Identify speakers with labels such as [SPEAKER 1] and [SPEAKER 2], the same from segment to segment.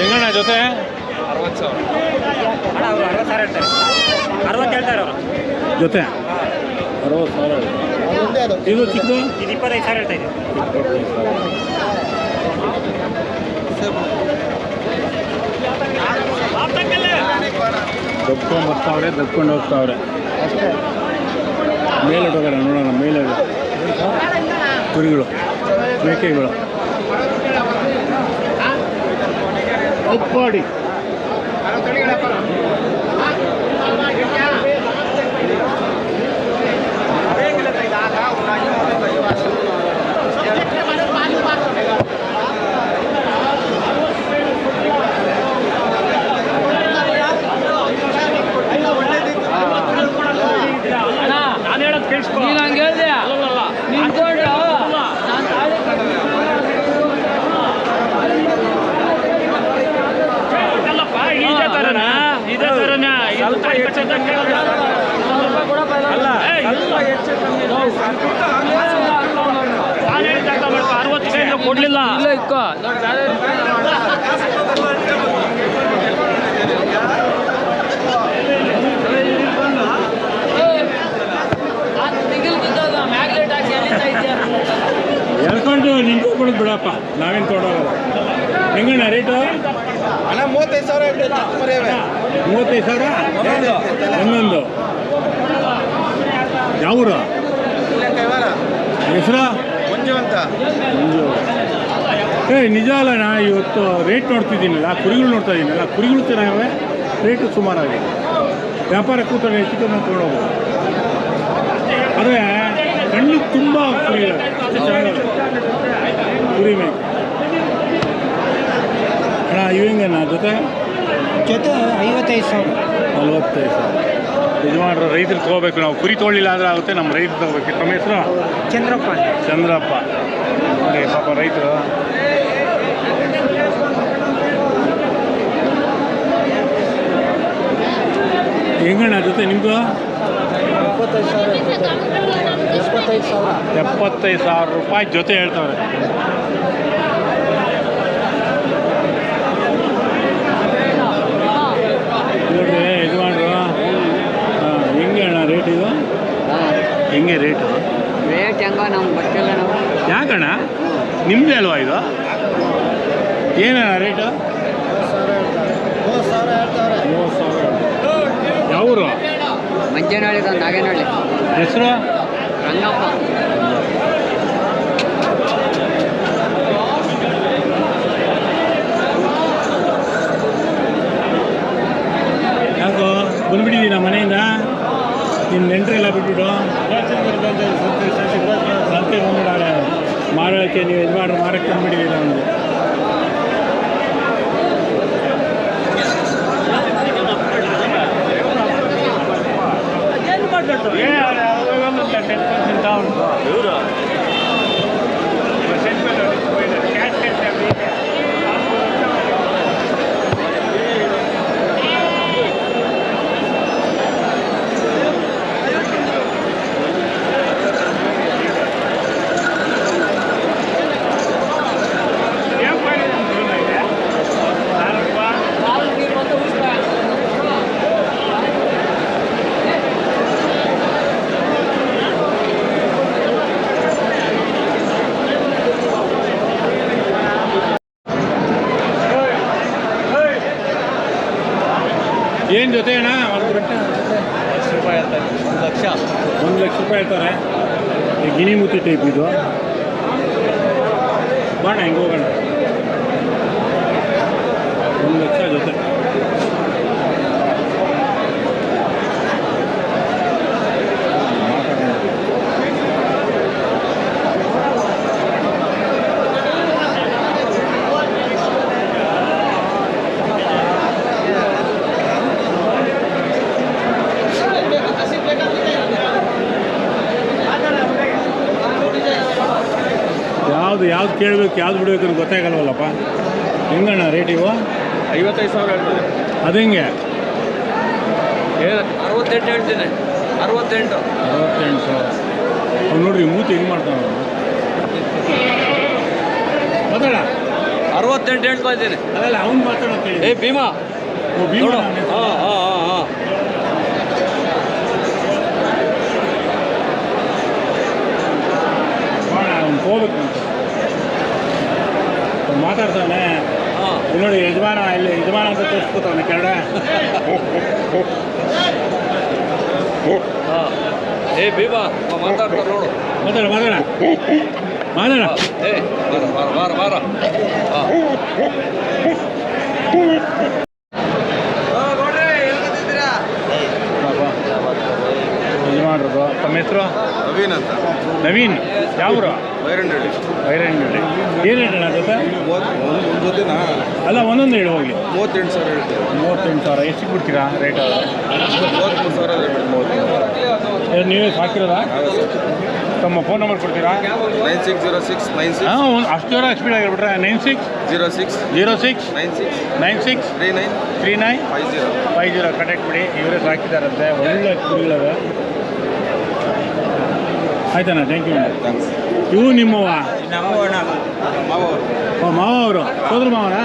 [SPEAKER 1] ಹೆಂಗಣ್ಣ ಜೊತೆ?
[SPEAKER 2] ಅರವತ್ತು ಸಾವಿರ.
[SPEAKER 3] ಅಣ್ಣ ಅವರು ಅರವತ್ತು ಸಾವಿರ ಹೇಳ್ತಾರೆ. ಅರವತ್ತು ಹೇಳ್ತಾರೆ ಅವರು.
[SPEAKER 1] ಜೊತೆ? ಅರವತ್ತು ಸಾವಿರ. ಇದು ಚಿಕ್ಕ?
[SPEAKER 3] ಇದು ಇಪ್ಪತ್ತೈದು ಸಾವಿರ ಹೇಳ್ತಾ ಇದ್ದೀವಿ.
[SPEAKER 1] ದಬ್ಕೊಂಡು ದಬ್ಕೊಂಡು ಹೋಗ್ತಾವ್ರೆ. ಮೇಲೆ ಹೋಗೋಣ ನೋಡೋಣ ಮೇಲೆ ಕುರಿಗಳು ಮೇಕೆಗಳು. ಉಪ್ಪಾಡಿ
[SPEAKER 3] ನಾನು ಹೇಳೋದು ಕೇಳಿಸ್ಕೊ
[SPEAKER 4] ನೀನು ಹಂಗೆ ಹೇಳ್ದೆ ನಿಂತ್ಕೊಂಡು ನಾನು ತಾಳಿ
[SPEAKER 3] ಅಲ್ಲಪ್ಪ ಇದೇ ಥರನಾ ಇದೇ ಥರನಾ ಇದು ತಾಯಿ ಕಟ್ಟೋದು ಅಂತ ಹೇಳೋದು. ಅಲ್ಲ ಏಯ್, ನಾನು ಹೇಳಿದ ಅರ್ಥ ಮಾಡ್ಕೊ ಅರವತ್ತು ಕೊಡ್ಲಿಲ್ಲ
[SPEAKER 4] ಇಲ್ಲ ಇಕ್ಕ
[SPEAKER 1] ಎಳ್ಕೊಂಡು ನಿಂತ್ಕೊಂಡು ಬಿಡಪ್ಪ. ನಾವೇನು ತೊಡೋಲ್ಲ ಹೆಂಗಣ್ಣ ರೇಟು
[SPEAKER 2] ಅಣ್ಣ ಮೂವತ್ತೈದು ಸಾವಿರ
[SPEAKER 1] ಮೂವತ್ತೈದು ಸಾವಿರ? ಹನ್ನೊಂದು ಯಾವೂರು? ಹೆಸರ?
[SPEAKER 2] ಮಂಜು ಅಂತ
[SPEAKER 1] ಮಂಜು ಏ ನಿಜ ಅಲ್ಲಣ್ಣ ಇವತ್ತು ರೇಟ್ ನೋಡ್ತಿದ್ದೀನಲ್ಲ ಕುರಿಗಳು ನೋಡ್ತಾ ಇದ್ದೀನಲ್ಲ ಕುರಿಗಳು ಚೆನ್ನಾಗಿವೆ ರೇಟು ಸುಮಾರಾಗಿ ವ್ಯಾಪಾರ ಕೂತಾರೆ ಹೆಚ್ಚು ಕಮ್ಮಿ ತೊಗೊಂಡೋಗ್ಬೋದು ಆದರೆ ಕಣ್ಣಿಗೆ ತುಂಬ ಕುರಿಗಳು ಅಷ್ಟು ಚೆನ್ನಾಗಿದೆ. ಕುರಿ ಮೇಕೆ ಅಣ್ಣ ಇವಂಗಣ್ಣ ಜೊತೆ?
[SPEAKER 3] ಜೊತೆ ಐವತ್ತೈದು ಸಾವಿರ.
[SPEAKER 1] ನಲ್ವತ್ತೈದು ಸಾವಿರ. ಯಜಮಾನ್ರು ರೈತರು ತಗೋಬೇಕು. ನಾವು ಕುರಿ ತೊಗೊಳ್ಳಿಲ್ಲ ಅಂದ್ರೆ ಆಗುತ್ತೆ ನಮ್ಮ ರೈತರು ತಗೋಬೇಕು. ತಮ್ಮ ಹೆಸರು?
[SPEAKER 3] ಚಂದ್ರಪ್ಪ
[SPEAKER 1] ಚಂದ್ರಪ್ಪ. ನೋಡಿ ಪಾಪ ರೈತರು. ಹೆಂಗಣ್ಣ ಜೊತೆ ನಿಮ್ಮದು ಎಪ್ಪತ್ತೈದು ಸಾವಿರ ರೂಪಾಯಿ ಜೊತೆ ಹೇಳ್ತವ್ರೆ ನೋಡ್ರಿ ಯಜಮಾನ್ರು ಹಾಂ ಹೆಂಗೆ ಅಣ್ಣ ರೇಟ್ ಇದು ಹೆಂಗೆ ರೇಟು
[SPEAKER 4] ರೇಟ್ ಹೆಂಗ ನಮ್ಗೆ ಗೊತ್ತಿಲ್ಲ ನಾವು
[SPEAKER 1] ಯಾಕಣ್ಣ ನಿಮ್ಮದೇ ಅಲ್ವಾ ಇದು? ಏನಣ್ಣ ರೇಟು ಯಾವೂರು?
[SPEAKER 4] ಮಂಜನಹಳ್ಳಿ ನಾಗೇನಹಳ್ಳಿ.
[SPEAKER 1] ಹೆಸರು?
[SPEAKER 4] ರಂಗಪ್ಪ.
[SPEAKER 1] ಮಾರೋಕ್ಕೆ ನೀವು ಇದು ಮಾಡ್ರೆ ಮಾರಕ್ಕೆ ಬಂದ್ಬಿಟ್ಟಿದ್ದೀರ ನಮಗೆ ಏನು ಜೊತೆ ಅಣ್ಣ? ಒಂದು ಗಂಟೆ
[SPEAKER 2] ಲಕ್ಷ. ರೂಪಾಯಿ ಹೇಳ್ತಾರೆ ಒಂದು ಲಕ್ಷ
[SPEAKER 1] ಒಂದು ಲಕ್ಷ ರೂಪಾಯಿ ಹೇಳ್ತಾರೆ. ಈ ಗಿನಿ ಮುತ್ತಿ ಟೈಪ್ ಇದು. ಬಾಣ, ಹೆಂಗೆ ಹೋಗೋಣ. ಕೇಳಬೇಕು ಯಾವ್ದು ಬಿಡಬೇಕು ಅಂತ ಗೊತ್ತಾಗಲ್ವಲ್ಲಪ್ಪ? ಹೆಂಗಣ್ಣ ರೇಟ್ ಇವು?
[SPEAKER 2] ಐವತ್ತೈದು ಸಾವಿರ ಹೇಳ್ತದೆ
[SPEAKER 1] ಅದು ಹೆಂಗೆ?
[SPEAKER 2] ಅರವತ್ತೆಂಟು ಹೇಳ್ತೀನಿ. ಅರವತ್ತೆಂಟು.
[SPEAKER 1] ಅರವತ್ತೆಂಟು ಸಾವಿರ. ಅವ್ನು ನೋಡ್ರಿ ಮೂತಿ ಹೆಂಗೆ ಮಾಡ್ತಾನೆ. ಮಾತಾಡ.
[SPEAKER 2] ಅರವತ್ತೆಂಟು ಹೇಳ್ತಾ ಇದ್ದೀನಿ.
[SPEAKER 1] ಅದಲ್ಲ ಅವ್ನು ಮಾತಾಡ್ತೀನಿ
[SPEAKER 2] ಏ ಭೀಮಾ.
[SPEAKER 1] ಓ, ಭೀಮ
[SPEAKER 2] ಹಾಂ. ಹಾಂ ಹಾಂ
[SPEAKER 1] ಹಾಂ. ಹೋಗ್ಬೇಕು ಅಂತ. ಮಾತಾಡ್ತಾನೆ.
[SPEAKER 2] ಹಾಂ
[SPEAKER 1] ನೋಡಿ ಯಜಮಾನ ಇಲ್ಲಿ ಯಜಮಾನ ಅಂತ ತೋರಿಸ್ಕೊತಾನೆ ಕೆರಡ
[SPEAKER 2] ಹಾಂ. ಏ ಮಾತಾಡ್ತಾರೆ ನೋಡು.
[SPEAKER 1] ಮಾತಾಡ ಮಾತಾಡ. ಮಾತಾಡ.
[SPEAKER 2] ಹಾ, ಏ ಬಾರ ಬಾರ ಬಾರ ಬಾರ ಹಾಂ
[SPEAKER 1] ಯಜಮಾನ್ರದು ತಮ್ಮ ಹೆಸರು?
[SPEAKER 2] ನವೀನ್ ಅಂತ.
[SPEAKER 1] ನವೀನ್ ಯಾವ್ರು?
[SPEAKER 2] ಬೈರಂಡಳ್ಳಿ
[SPEAKER 1] ಬೈರಂಗಳ್ಳಿ ಏನು ಹೇಳೋಣ ಜೊತೆ?
[SPEAKER 2] ಒಂದು ಜೊತೆನಾ
[SPEAKER 1] ಅಲ್ಲ ಒಂದೊಂದು ಹೇಳಿ ಹೋಗಿ
[SPEAKER 2] ಮೂವತ್ತೆಂಟು ಸಾವಿರ ಹೇಳ್ತೀವಿ.
[SPEAKER 1] ಮೂವತ್ತೆಂಟು ಸಾವಿರ ಎಷ್ಟು ಬಿಡ್ತೀರಾ ರೇಟ್
[SPEAKER 2] ಮೂವತ್ತ್ಮೂರು ಸಾವಿರ
[SPEAKER 1] ಮೂವತ್ತೆಂಟು ನೀವೇ ಸಾಕಿರೋದ? ತಮ್ಮ ಫೋನ್ ನಂಬರ್ ಕೊಡ್ತೀರಾ?
[SPEAKER 2] Nine six zero six nine six.
[SPEAKER 1] ಹಾಂ ಒಂದು ಅಷ್ಟು ಜೋರ ಸ್ಪೀಡ್ ಆಗಿಬಿಟ್ರೆ nine six?
[SPEAKER 2] Zero six.
[SPEAKER 1] Zero six?
[SPEAKER 2] Nine six.
[SPEAKER 1] Nine six?
[SPEAKER 2] Three nine.
[SPEAKER 1] Three nine?
[SPEAKER 2] Five zero.
[SPEAKER 1] Five zero contact ಬಿಡಿ ಇವರೇ ಸಾಕಿದಾರಂತೆ ಒಳ್ಳೆ ಕುರಿಗಳವೆ ಆಯ್ತಣ್ಣ ಥ್ಯಾಂಕ್ ಯು
[SPEAKER 2] ಥ್ಯಾಂಕ್ಸ್
[SPEAKER 1] ಇವು ನಿಮ್ಮವ ಓ ಮಾವ ಅವರು ಹೋದ್ರು ಮಾವನ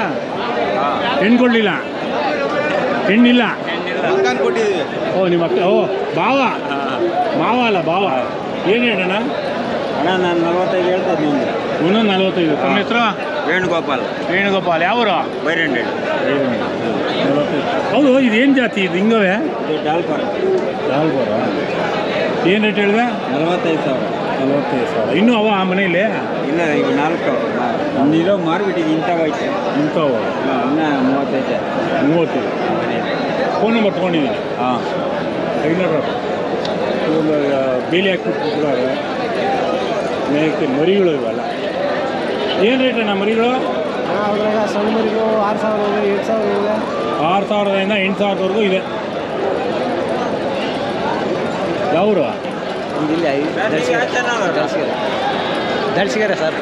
[SPEAKER 1] ಹೆಣ್ಣು ಕೊಡಲಿಲ್ಲ? ಹೆಣ್ಣಿಲ್ಲ? ಓ ನಿಮ್ಮ ಅಕ್ಕ ಓ ಬಾವ ಮಾವ ಅಲ್ಲ ಬಾವ ಏನು ಹೇಳಣ್ಣ
[SPEAKER 2] ಅಣ್ಣ ನಾನು ನಲ್ವತ್ತೈದು ಹೇಳ್ತೇನೆ ನಿಮ್ಗೆ.
[SPEAKER 1] ಇನ್ನೊಂದು ನಲ್ವತ್ತೈದು. ತಮ್ಮ ಹೆಸರು?
[SPEAKER 2] ವೇಣುಗೋಪಾಲ್.
[SPEAKER 1] ವೇಣುಗೋಪಾಲ್. ಯಾವರು? ನಲವತ್ತೈದು ಹೌದು ಇದೇನು ಜಾತಿ? ಇದು ಹಿಂಗವೇ?
[SPEAKER 2] ಡಾಲ್ಪರ ಡಾಲ್ಪರ
[SPEAKER 1] ಯಾಲ್ಬೋರ ಏನು ರೇಟ್ ಹೇಳಿದೆ?
[SPEAKER 2] ನಲವತ್ತೈದು ಸಾವಿರ.
[SPEAKER 1] ನಲವತ್ತೈದು ಸಾವಿರ. ಇನ್ನೂ ಅವ ಆ ಮನೆಯಲ್ಲಿ?
[SPEAKER 2] ಇಲ್ಲ ಈಗ ನಾಲ್ಕು ಇರೋ ಮಾರ್ಬಿಟ್ಟಿಗೆ ಇಂಥವೈತೆ
[SPEAKER 1] ಇಂಥವು
[SPEAKER 2] ಇನ್ನ ಮೂವತ್ತೈತೆ
[SPEAKER 1] ಮೂವತ್ತೈದು. ಫೋನ್ ನಂಬರ್ ತೊಗೊಂಡಿದ್ದೀನಿ
[SPEAKER 2] ಹಾಂ.
[SPEAKER 1] ಐನೂರು ಬೇಲಿ ಹಾಕಿಬಿಟ್ಟು ಮೇಕೆ ಮರಿಗಳು ಇವೆಲ್ಲ. ಏನು ರೇಟ್ ಅಣ್ಣ ಮರಿಗಳು?
[SPEAKER 5] ಅದ್ರಾಗ ಸಣ್ಣ ಮರಿಗಳು ಆರು ಸಾವಿರ ಇದೆ ಏಳು ಸಾವಿರ ಇದೆ.
[SPEAKER 1] ಆರು ಸಾವಿರದಿಂದ ಎಂಟು ಸಾವಿರದವರೆಗೂ ಇದೆ. ಯಾವರು
[SPEAKER 5] ಇಲ್ಲಿ ಧರ್ಸಿಗೆರೆ ಸರ್.